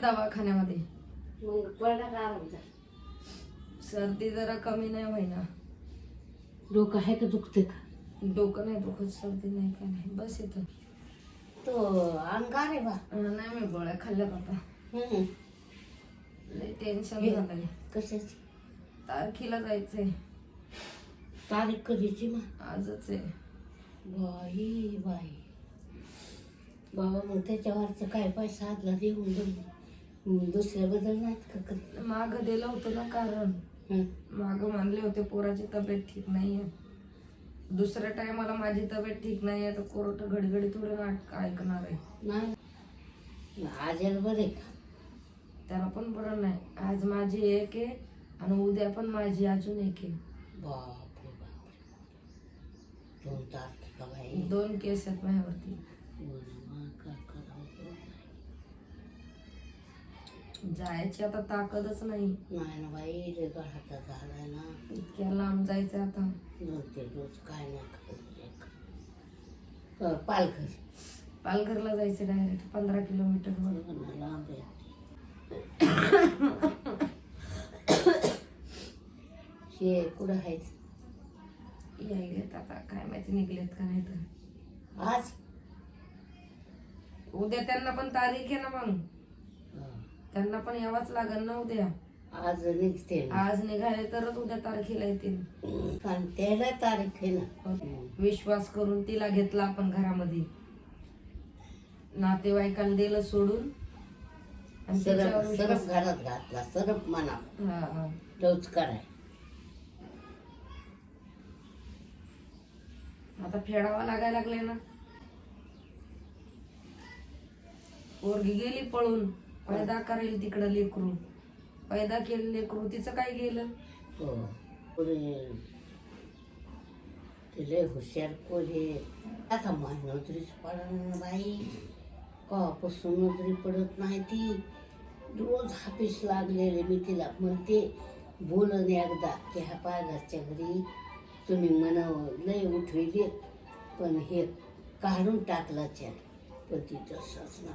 दवाखान्यामध्ये. मग पडला का आराम झाला? सर्दी जरा कमी नाही होईना. डोकं आहे का दुखते का? डोकं नाही दुखत सर्दी नाही काय नाही बस येतं तो अंगार आहे बा. अं, नाही मी गोळ्या खाल्ल्यात आता हम्म. लय टेन्शन हे. झालंय. कशाची? तारखेला जायचंय. तारीख कधीची मग? आजच आहे. बाई बाई. बाबा मग त्याच्यावरचं काय पैसा आदला देऊन देऊन. दुसऱ्या बदल नाहीत का माग दिलं होतं ना कारण. हं. माग मानले होते पोराची तब्येत ठीक नाहीये. दुसऱ्या टायमाला माझी तब्येत ठीक नाहीये तर कोर्ट घडघडी थोडं नाटक ऐकणार आहे. नाही. आजार बरे का? त्याला पण बरं नाही. आज माझी एक आहे आणि उद्या पण माझी अजून एक आहे. बापरे बापरे. दोन तारखेला बाई? दोन केस आहेत माझ्यावरती काय करावं जायची आता ताकदच नाही. नाही ना बाई रे गळाचा झालाय ना. इतक्या लांब जायचं आता. दोन ते रोज काय नाही पालघर. पालघरला जायचं डायरेक्ट पंधरा किलोमीटर ना, लांब आहे. हे कुठं आहेच यायलेत आता काय माहिती निघलेत का नाही तर आज? उद्या त्यांना पण तारीख आहे ना मग. हं. त्यांना पण यावाच लागेल ना उद्या. आज निघते. आज निघाले तरच उद्या तारखेला येतील. त्याला तारीख आहे ना. विश्वास करून तिला घेतला आपण घरामध्ये. नातेवाईकाला दिलं सोडून. सरप घरात घातला. सरप म्हणा. हा, हा. रोज कराय आता फेडावा लागायला लागले ना. पोरगी गेली पळून. पैदा करेल तिकडं लेकरू. पैदा केलं लेकरू तिचं काय गेलं? हो पुढे ते हुशार पोरे. आता मग नोकरीच पडणार ना बाई. कवापासून नोकरी पडत नाही ती. रोज हापीस लागलेले मी तिला म्हणते बोलन एकदा की ह्या पाय घरच्या घरी तुम्ही म्हणावं लय उठविले पण हे काढून टाकला चॅट पण ती तसंच ना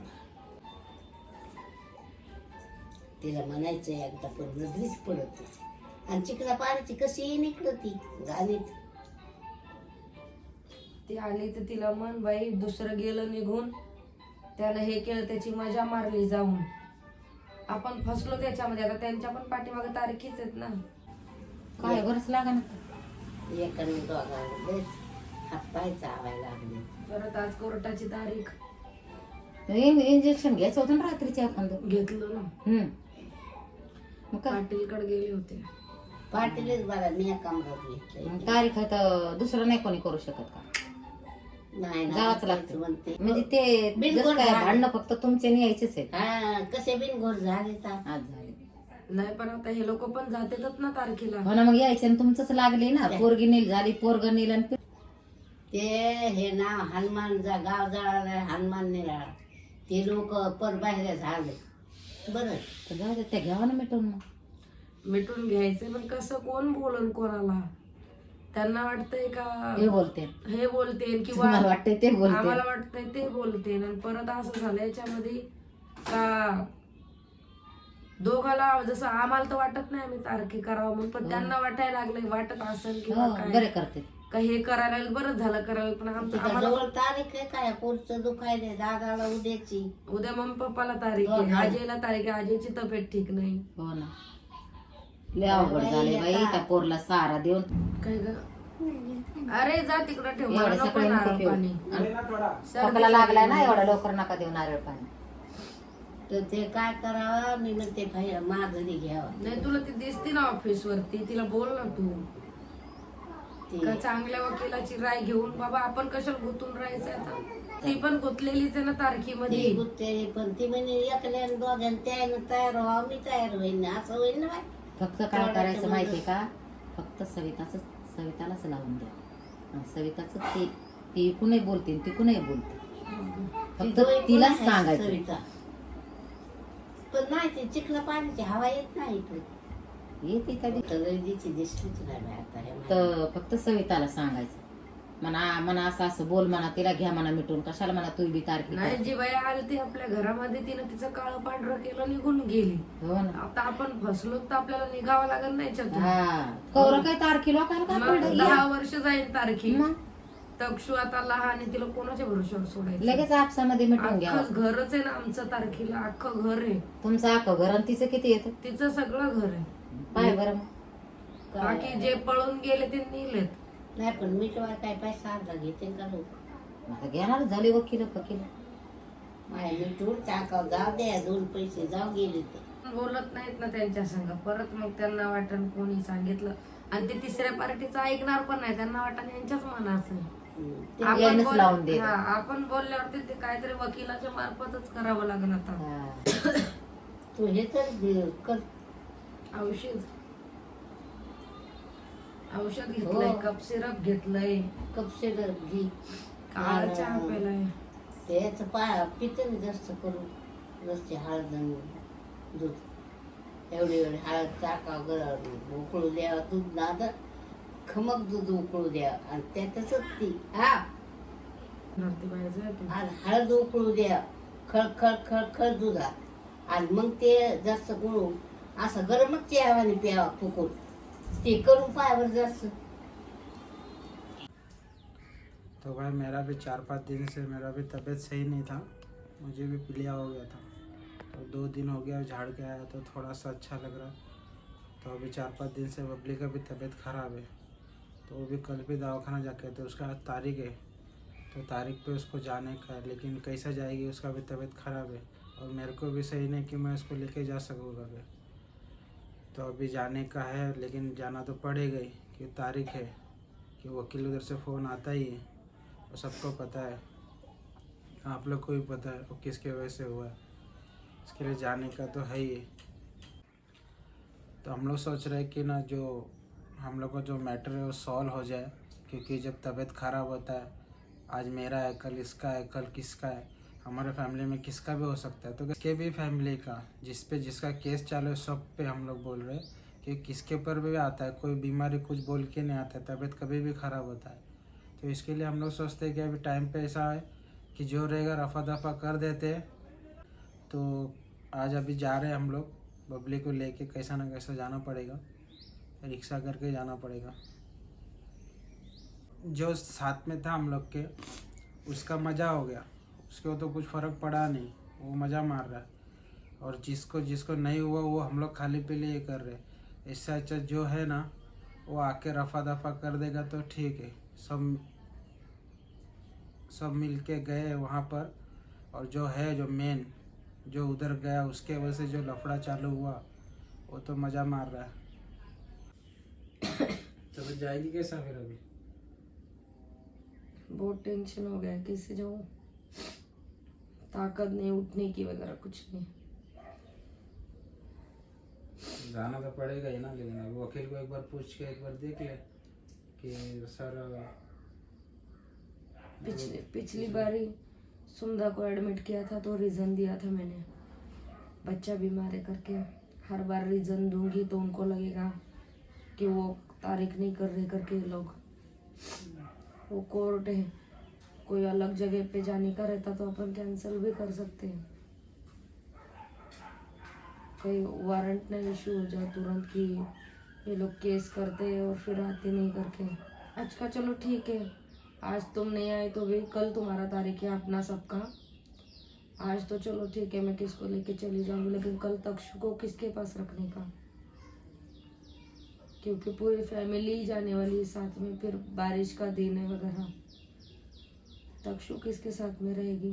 तिला म्हणायचं एकदा पण नजरीच पडत नाही. आणि चिकला पाण्याची कशी निकडत ती गाणीत ती आली तर तिला मन बाई दुसरं गेलं निघून. त्यानं हे केलं त्याची मजा मारली जाऊन. आपण फसलो त्याच्यामध्ये आता त्यांच्या पण पाठीमागे तारखीच आहेत ना. काय बरंच लागा ना? एकाने दोघांना लयच हात पाय चावायला लागले. परत आज कोर्टाची तारीख. इंजेक्शन घ्यायचं होतं ना रात्रीच्या एखादं घेतलं ना. हम्म. मग काय? पाटीलकडे गेले होते. पाटीलच बघा मी या मग तारीख आहे तर दुसरं नाही कोणी करू शकत का? नाही ना जावंच तेच लागतं. म्हणते. म्हणजे ते जसं काय. भांडणं फक्त तुमचे न्यायचेच आहेत. हा कसे बिनघोर झाले तर? आज झाले. नाही पण आता हे लोक पण जातातच ना तारखेला. हो ना मग यायचे आणि तुमचंच लागले ना. पोरगी नेल झाली पोरग नेल आणि पि- ते हे नाव हनुमान जा गाव जळाला हनुमान निराळा ते लोक पर बाहेर झाले. बरं. तर जाऊ दे त्या घ्यावा ना मिटवून मग. मिटून घ्यायचे पण कसं कोण बोलन कोणाला? त्यांना वाटतंय का हे बोलते. हे बोलते किंवा तुम्हाला वाटतंय ते बोलते. आम्हाला वाटतंय ते बोलते. आणि परत असं झालं याच्यामध्ये का दोघाला जसं आम्हाला तर वाटत नाही आम्ही तारखे करावं म्हणून पण त्यांना वाटायला लागलंय वाटत असेल किंवा हो काय. बरे करते. का हे करायला बरंच झालं करायला पण आमचं आम्हाला जवळ तारीख आहे काय? पोटचं दुखायले दादाला उद्याची. उद्या मम्मी पप्पाला तारीख आहे आजीला तारीख आहे आजीची तब्येत ठीक नाही. हो ना. लय अवघड झाले बाई त्या पोरला सारा देऊन. काय ग? अरे जा तिकडं ठेव मला एवढं नको सकाळी नको नारळ पिऊ. पाणी. खोकला लागलाय ना एवढा लवकर नका देऊ नारळ पाणी. तर ते काय करावं? मी म्हणते भाई माघारी घ्यावं. नाही तुला ती दिसते ना ऑफिस वरती तिला बोल ना ते. का चांगल्या वकिलाची राय घेऊन बाबा आपण कशाला गुंतून राहायचं आता? ती पण गुंतलेलीच आहे ना तारखेमध्ये. ते गुत्ते पण ती म्हणे एकल्यानं दोघ्यानं त्यानं तयार व्हा मी तयार होईन असं होईन ना बाई. फक्त काय करायचं माहितीये का? फक्त सविताच सवितालाच लावून द्या. आणि सविताच ते ती कुणी बोलते ती कुणी बोलते. फक्त तिलाच आहे सांगायचं. सविता? पण नाही ते चिखला पाण्याची हवा येत नाही इकडे. येते कधी तर. लय दिसली दिसलीच नाही बाई आता हे मला. तर फक्त सविताला सांगायचं. म्हणा म्हणा असं असं बोल म्हणा तिला घ्या म्हणा मिटून. कशाला म्हणा तू बी तारखी नाही जी बाई आली ती आपल्या घरामध्ये तिनं तिचं काळं पांढरं केलं निघून गेली. हो ना. आता आपण फसलो तर आपल्याला निघावं लागेल नाही याच्यातून. हा. कवर काय तारखी लोकांना काय मग पडलं? दहा वर्ष जाईल तारखी. मग? तक्षू आता लहान आहे तिला कोणाच्या भरोश्यावर सोडायचं? लगेच आपसामध्ये मिटून घ्या अख्खं घरच आहे ना आमचं तारखेला अख्खं घर आहे. तुमचं अख्खं घर आणि तिचं किती येतं? तिचं सगळं घर आहे. पाय बरं मग. बाकी जे पळून गेले ते नेलेत नाही पण मी तेव्हा काय पैसा अर्धा घेते का लोक आता घेणार झाले वकील वकील माझ्या मिठून टाका जाऊ द्या दोन पैसे जाऊ गेले तर बोलत नाहीत ना त्यांच्या संग परत मग त्यांना वाटण कोणी सांगितलं आणि ते तिसऱ्या पार्टीचं ऐकणार पण नाही त्यांना वाटण यांच्याच मनाचं आहे. हम्म. आपण यांनीच बोल-. हा, आपण बोलल्यावरती ते काहीतरी वकिलाच्या मार्फतच करावं लागेल आता हा. तू हे तर दे- कर औषध. औषध घेतलंय हो. कप सिरप घेतलंय. कपशे घी. काळा चहा पेलाय त्याच पाय पिते ना जास्त करून. रस्ते हळद आणि दूध. एवढे एवढे हळद टाका गरम उकळू द्या दूध नाद खमक दूध उकळू द्या आणि त्यातच ती. हा. आणि हळद उकळू द्या खळ खळ खळ खळ दुधात. आणि मग ते जास्त गुळून असं गरमच चहावाने प्यावा फुकून. ते जास्त. तो भाई मेरा भी चार पाँच दिन से मेरा भी तबीयत सही नहीं था. मुझे भी पीलिया हो गया था. तो दो दिन हो गया झाड़ के आया तो थोड़ा सा अच्छा लग रहा. तो अभी चार पाँच दिन से बबली का भी तबीयत ख़राब है. तो वो भी कल भी दवाखाना जाके तो उसका आज तारीख है. तो तारीख पे उसको जाने का है, लेकिन कैसे जाएगी उसका भी तबीयत ख़राब है. और मेरे को भी सही नहीं कि मैं उसको लेके जा सकूँगा अभी तो अभी जाने का है, लेकिन जाना तो पड़ेगा ही कि तारीख है कि वकील उधर से फ़ोन आता ही है, और सबको पता है। आप लोग को भी पता है वो किसके वजह से हुआ है। इसके लिए जाने का तो है ही। तो हम लोग सोच रहे हैं कि ना जो हम लोग का जो मैटर है वो सॉल्व हो जाए, क्योंकि जब तबीयत ख़राब होता है, आज मेरा है, कल इसका है, कल किसका है हमारे फैमिली में किसका भी हो सकता है तो किसके भी फैमिली का जिस पे जिसका केस चालू है, सब पे हम लोग बोल रहे हैं कि किसके ऊपर भी आता है, कोई बीमारी कुछ बोल के नहीं आता है, तबीयत कभी भी ख़राब होता है। तो इसके लिए हम लोग सोचते हैं कि अभी टाइम पे ऐसा है कि जो रहेगा रफा दफ़ा कर देते हैं। तो आज अभी जा रहे हैं हम लोग बबली को लेके कैसा ना कैसा जाना पड़ेगा, रिक्शा करके जाना पड़ेगा। जो साथ में था हम लोग के, उसका मज़ा हो गया। उसको तो कुछ फ़र्क पड़ा नहीं वो मज़ा मार रहा है। और जिसको जिसको नहीं हुआ वो हम लोग खाली पे लिए कर रहे इससे अच्छा जो है ना वो आके रफा दफ़ा कर देगा तो ठीक है। सब सब मिल के गए वहाँ पर। और जो है जो मेन जो उधर गया उसके वजह से जो लफड़ा चालू हुआ वो तो मज़ा मार रहा है। चलो जाएगी कैसा फिर अभी? बहुत टेंशन हो गया है, कैसे जाऊँ? ताकत नहीं उठने की वगैरह कुछ नहीं। जाना तो पड़ेगा ही ना लेकिन अब वकील को एक बार पूछ के एक बार देख ले कि सर पिछली पिछली बारी सुमदा को एडमिट किया था तो रीज़न दिया था मैंने। बच्चा बीमार है करके हर बार रीज़न दूँगी तो उनको लगेगा कि वो तारीख नहीं कर रहे करके लोग। वो कोर्ट है। कोई अलग जगह पे जाने का रहता तो अपन कैंसिल भी कर सकते हैं। कोई वारंट नहीं इशू हो जाए तुरंत कि ये लोग केस करते हैं और फिर आते नहीं करके। आज का चलो ठीक है। आज तुम नहीं आए तो भी कल तुम्हारा तारीख है अपना सबका। आज तो चलो ठीक है, मैं किसको लेके चली जाऊँगी, लेकिन कल तक्षु को किसके पास रखने का? क्योंकि पूरी फैमिली ही जाने वाली है साथ में, फिर बारिश का दिन है वगैरह। तक्षु किसके साथ में रहेगी?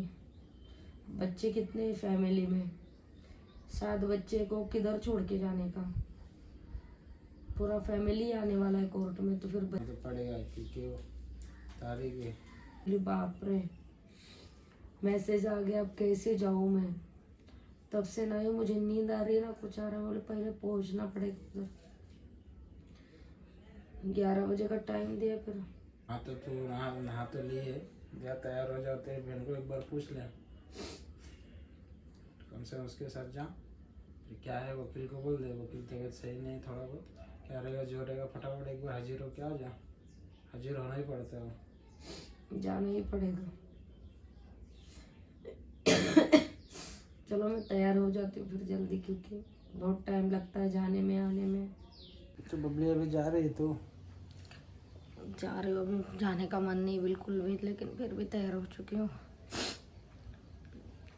बच्चे कितने फैमिली में? सात बच्चे को किधर छोड़ के जाने का? पूरा फैमिली आने वाला है कोर्ट में तो फिर तो पड़ेगा क्योंकि तारीख है। बाप रे। मैसेज आ गया अब कैसे जाऊँ मैं? तब से ना ही मुझे नींद आ रही है ना कुछ आ रहा है बोले पहले पहुँचना पड़ेगा उधर। ग्यारह बजे का टाइम दिया फिर। हाँ तो तू नहा नहा तो लिए या तैयार हो जाते तेरी बहन को एक बार पूछ ले। कम से कम उसके साथ जा फिर क्या है वकील को बोल दे। वकील तबीयत सही नहीं थोड़ा बहुत। क्या रहेगा जो रहेगा फटाफट एक बार हाजिर हो क्या हो जा हाजिर होना ही पड़ता है। वो जाना ही पड़ेगा। चलो मैं तैयार हो जाती हूँ फिर जल्दी क्योंकि बहुत टाइम लगता है जाने में आने में। तो बबली अभी जा रही तो? जा रही हूँ अभी जाने का मन नहीं बिल्कुल भी लेकिन फिर भी तैयार हो चुकी हूँ।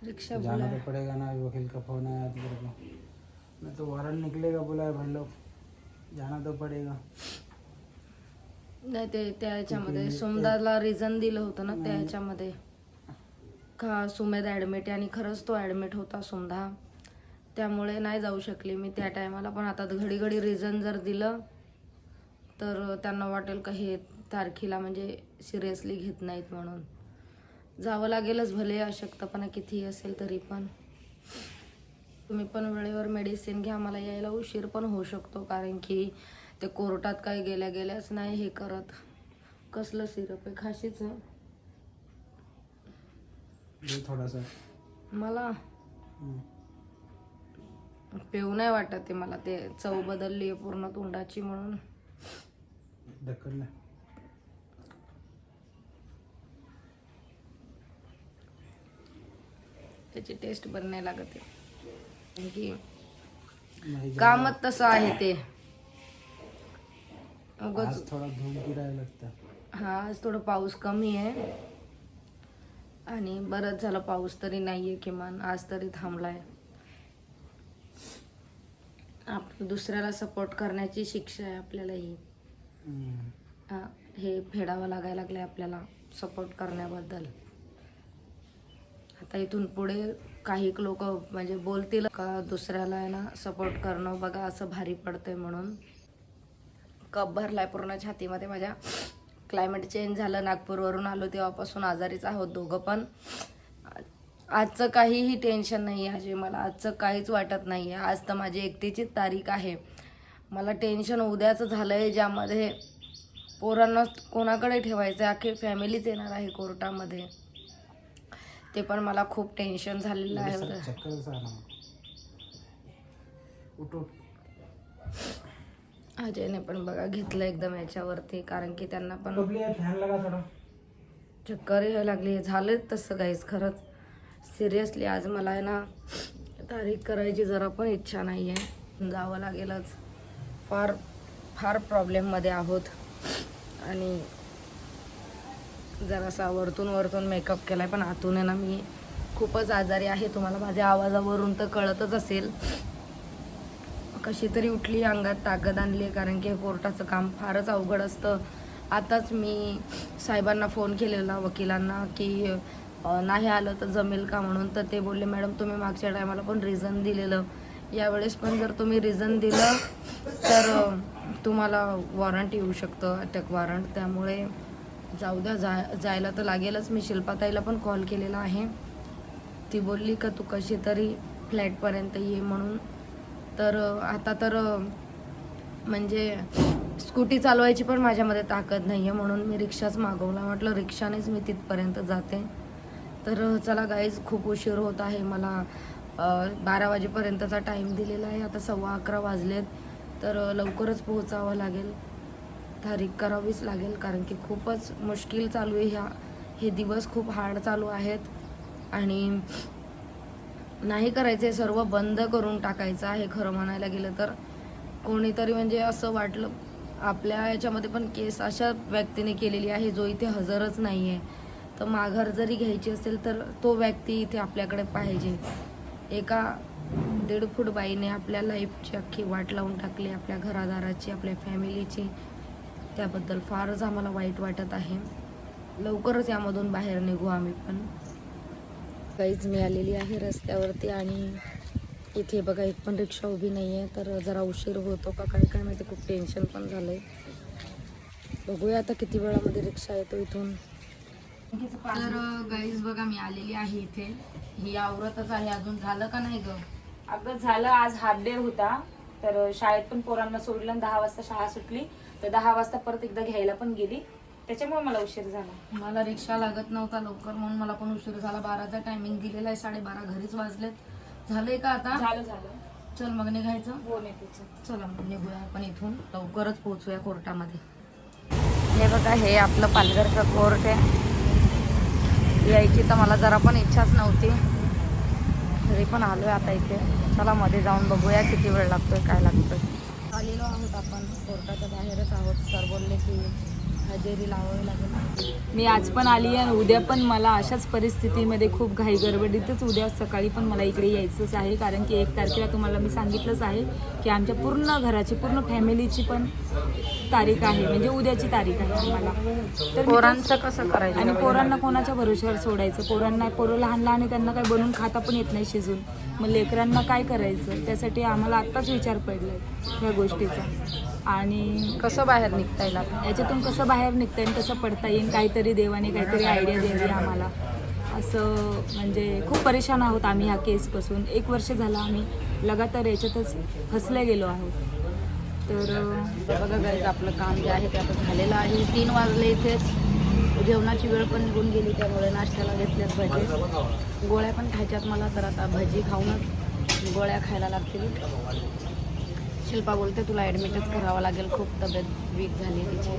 रिक्शा जाना तो पड़ेगा ना वकील का फोन आया तो मेरे को। मैं तो वारंट निकलेगा बोला है भाई लोग। जाना तो पड़ेगा। नाही ते त्या ह्याच्यामध्ये सुमदाला रिझन दिलं होतं ना त्या ह्याच्यामध्ये का सुमेध ॲडमिट आणि खरंच तो ॲडमिट होता सुमधा त्यामुळे नाही जाऊ शकली मी त्या टायमाला पण आता घडी घडी रिझन जर दिलं तर त्यांना वाटेल का हे तारखेला म्हणजे सिरियसली घेत नाहीत म्हणून. जावं लागेलच भले अशक्तपणा कितीही असेल तरी पण. तुम्ही पण वेळेवर मेडिसिन घ्या मला यायला उशीर पण होऊ शकतो कारण की ते कोर्टात काही गेल्या गेल्याच नाही हे करत. कसलं सिरप आहे? खाशीचं. मला. पेऊ नाही वाटत ते मला. ते चव बदलली आहे पूर्ण तोंडाची म्हणून. ढक्कन ले. त्याची टेस्ट बरं नाही लागत आहे कारण की नहीं कामच तसं आहे ते। उगाच थोड़ा धूप गिरा है लगता आज थोडं पाऊस कमी आहे आणि बरंच झालं पाऊस तरी नाहीये किमान आज तरी थांबलाय आप दुसऱ्याला सपोर्ट करण्याची शिक्षा आहे आपल्याला ही. हे फेडावं लागायला लागलं आहे आपल्याला सपोर्ट करण्याबद्दल. आता इथून पुढे काही लोक म्हणजे बोलतील का दुसऱ्याला आहे ना सपोर्ट करणं बघा असं भारी पडतंय म्हणून. कप भरलाय पूर्ण छातीमध्ये माझ्या. क्लायमेट चेंज झालं नागपूरवरून आलो तेव्हापासून आजारीच आहोत दोघं पण. आजचं काहीही टेन्शन नाही आहे मला आजचं काहीच वाटत नाही आहे आज तर माझी एकटीचीच तारीख आहे. मला टेन्शन उद्याचं झालं आहे ज्यामध्ये पोरांना कोणाकडे ठेवायचं आहे अख्खी फॅमिलीच येणार आहे कोर्टामध्ये. ते पण मला खूप टेन्शन झालेलं आहे. अजयने पण बघा घेतलं एकदम याच्यावरती कारण की त्यांना पण चक्कर यायला लागली झालं तसं काहीच खरंच. सिरियसली आज मला आहे ना तारीख करायची जरा पण इच्छा नाही आहे जावं लागेलच. फार फार प्रॉब्लेममध्ये आहोत. आणि जरासा वरतून वरतून मेकअप केला आहे पण आतून आहे ना मी खूपच आजारी आहे. तुम्हाला माझ्या आवाजावरून तर कळतच असेल. कशी तरी उठली अंगात ताकद आणली आहे कारण की हे कोर्टाचं काम फारच अवघड असतं. आताच मी साहेबांना फोन केलेला वकिलांना की नाही आलं तर जमेल का म्हणून तर ते बोलले मॅडम तुम्ही मागच्या टायमाला पण रिझन दिलेलं. यावेळेस पण जर तुम्ही रिझन दिलं तर तुम्हाला वॉरंट येऊ शकतं अटक वॉरंट त्यामुळे जाऊ द्या जा जायला तर लागेलच. मी शिल्पाताईला पण कॉल केलेला आहे. ती बोलली का तू कशी तरी फ्लॅटपर्यंत ये म्हणून. तर आता तर म्हणजे स्कूटी चालवायची पण माझ्यामध्ये ताकद नाही आहे म्हणून मी रिक्षाच मागवला. म्हटलं रिक्षानेच मी तिथपर्यंत जाते. तर चला गाईज खूप उशीर होत आहे. मला बारा वाजेपर्यंतचा टाईम दिलेला आहे. आता सव्वा अकरा वाजलेत. तर लवकरच पोहोचावं लागेल. तारीख करावीच लागेल कारण की खूपच मुश्किल चालू आहे. ह्या हे दिवस खूप हार्ड चालू आहेत. आणि नाही करायचे सर्व बंद करून टाकायचं आहे खरं म्हणायला गेलं तर. कोणीतरी म्हणजे असं वाटलं आपल्या याच्यामध्ये पण केस अशा व्यक्तीने केलेली आहे जो इथे हजरच नाही आहे तर माघार जरी घ्यायची असेल तर तो व्यक्ती इथे आपल्याकडे पाहिजे. एका दीड फूट बाईने आपल्या लाईफची अख्खी वाट लावून टाकली आपल्या घरादाराची आपल्या फॅमिलीची त्याबद्दल फारच आम्हाला वाईट वाटत आहे. लवकरच यामधून बाहेर निघू आम्ही पण. काहीच मी आलेली आहे रस्त्यावरती आणि इथे बघा एक पण रिक्षा उभी नाही आहे तर जरा उशीर होतो का काय काय माहिती खूप टेन्शन पण झालं आहे बघूया आता किती वेळामध्ये रिक्षा येतो इथून. तर गाईज बघा मी आलेली आहे इथे. ही आवरतच आहे. अजून झालं का नाही ग? अगं झालं. आज हाफ डे होता. तर शाळेत पण पोरांना सोडलं आणि दहा वाजता शाळा सुटली. तर दहा वाजता परत एकदा घ्यायला पण गेली. त्याच्यामुळे मला उशीर झाला. मला रिक्षा लागत नव्हता लवकर म्हणून मला पण उशीर झाला. बाराचा टायमिंग दिलेला आहे. साडेबारा घरीच वाजलेत. झालंय का आता? झालं झालं. चल मग निघायचं. हो नेतेच चला मग निघूया आपण इथून. लवकरच पोहोचूया कोर्टामध्ये. हे बघा हे आपलं पालघरचं कोर्ट आहे. यायची तर मला जरा पण इच्छाच नव्हती. तरी पण आलो आहे आता इथे. चला मध्ये जाऊन बघूया किती वेळ लागतोय काय लागतोय. आलेलो आहोत आपण. कोर्टाच्या बाहेरच आहोत. सर बोलले की हजेरी लावावी लागेल. मी आज पण आली आणि उद्या पण मला अशाच परिस्थितीमध्ये खूप घाई गडबडीतच उद्या सकाळी पण मला इकडे यायचंच आहे. कारण की एक तारखेला तुम्हाला मी सांगितलंच आहे की आमच्या पूर्ण घराची पूर्ण फॅमिलीची पण तारीख आहे. म्हणजे उद्याची तारीख आहे आम्हाला. तर मी पोरांचं कसं करायचं? आणि पोरांना कोणाच्या भरोश्यावर सोडायचं? पोरांना पोरं लहान लहान आहे त्यांना काय बनवून खाता पण येत नाही शिजून. मग लेकरांना काय करायचं? त्यासाठी आम्हाला आत्ताच विचार पडलाय ह्या गोष्टीचा. आणि कसं बाहेर निघता येईल आपण याच्यातून कसं बाहेर निघता येईल कसं पडता येईल काहीतरी देवाने काहीतरी आयडिया द्यावी आम्हाला. असं म्हणजे खूप परेशान आहोत आम्ही ह्या केसपासून एक वर्ष झालं आम्ही लगातार याच्यातच फसले गेलो आहोत. तर बघा गाईज आपलं काम जे आहे ते आता झालेलं आहे. तीन वाजले इथेच. जेवणाची वेळ पण निघून गेली त्यामुळे नाश्त्याला घेतल्यात भजी. गोळ्या पण खायच्यात मला तर आता भजी खाऊनच गोळ्या खायला लागतील. शिल्पा बोलते तुला ॲडमिटच करावं लागेल खूप तब्येत वीक झाली तिची.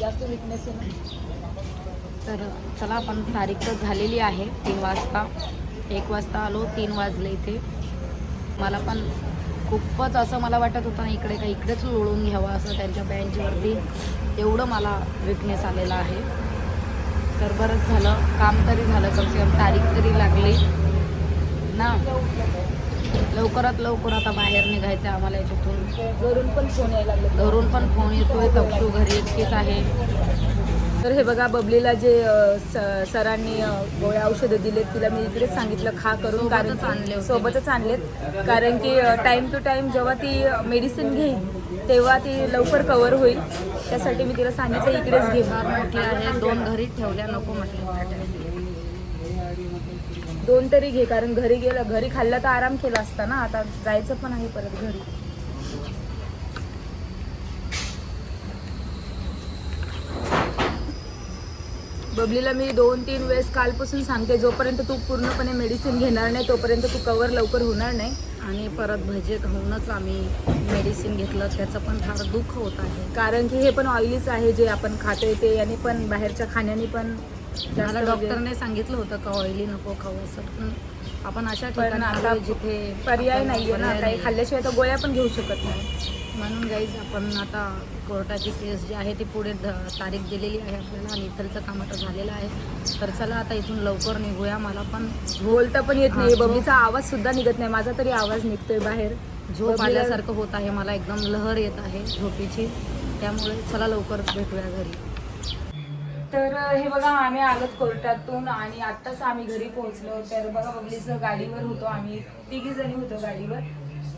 जास्त विकनेस आहे तर चला आपण तारीख तर झालेली आहे तीन वाजता. एक वाजता आलो तीन वाजले इथे. मला पण खूपच असं मला वाटत होतं इकडे का इकडेच लोळून घ्यावं असं त्यांच्या बेंचवरती. एवढं मला विकनेस आलेला आहे. तर बरंच झालं काम तरी झालं कमसे कम तारीख तरी लागली. ना? लवकरात लवकर आता बाहेर निघायचं आम्हाला याच्यातून. घरून पण फोन यायला लागले. घरून पण फोन येतोय तपशू घरी एकटीच आहे. तर हे बघा बबलीला जे स- सरांनी गोळ्या औषधं दिलेत तिला मी इकडेच सांगितलं खा करून कारण आणले सोबतच आणलेत. कारण की टाइम टू टाइम जेव्हा ती मेडिसिन घेईल तेव्हा ती लवकर कव्हर होईल. त्यासाठी मी तिला सांगितलं इकडेच घे. फार मोठी आहे दोन घरी ठेवल्या नको म्हटलं. दोन तरी घे कारण घरी गेलं घरी खाल्लं तर आराम केला असता ना. आता जायचं पण आहे परत घरी. बबलीला मी दोन तीन वेळेस कालपासून सांगते जोपर्यंत तू पूर्णपणे मेडिसिन घेणार नाही तोपर्यंत तू कवर लवकर होणार नाही. आणि परत भजे खाऊनच आम्ही मेडिसिन घेतलं. त्याचं पण फार दुःख होत आहे. कारण की हे पण ऑइलीच आहे जे आपण खाते ते याने पण बाहेरच्या खाण्याने पण मला डॉक्टरने सांगितलं होतं का ऑइली नको खाऊ असं. पण आपण अशा ठिकाणी जिथे पर्याय नाही. खाल्ल्याशिवाय तर गोळ्या पण घेऊ शकत नाही. म्हणून गाईज आपण आता कोर्टाची केस जी आहे ती पुढे तारीख दिलेली आहे आपल्याला आणि इथलचं काम आता झालेलं आहे. तर चला आता इथून लवकर निघूया. मला पण बोलता पण येत नाही. हा, झोप- बबलीचा आवाज सुद्धा निघत नाही. माझा तरी आवाज निघतोय बाहेर. झोप आल्यासारखं होत आहे. मला एकदम लहर येत आहे झोपेची. त्यामुळे चला लवकर भेटूया घरी. तर हे बघा आम्ही आलोत कोर्टातून आणि आत्ताच आम्ही घरी पोहोचलो. तर बघा बबलीचं गाडीवर होतो आम्ही. तिघी जणी होतो गाडीवर.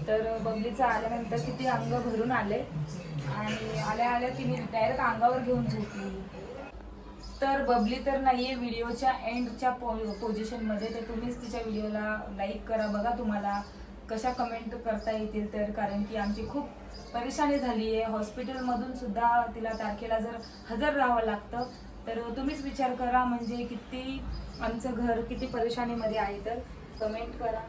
तर बबलीचं आल्यानंतर किती अंग भरून आले. आणि आल्या आल्या तिने डायरेक्ट अंगावर घेऊन झोपली. तर बबली तर नाहीये व्हिडिओच्या एंडच्या पो पोझिशनमध्ये. तर तुम्हीच तिच्या व्हिडिओला लाईक करा बघा तुम्हाला कशा कमेंट करता येतील तर. कारण की आमची खूप परेशानी झाली आहे हॉस्पिटलमधून सुद्धा तिला तारखेला जर हजर राहावं लागतं तर तुम्हीच विचार करा म्हणजे किती आमचं घर किती परेशानीमध्ये आहे तर कमेंट करा.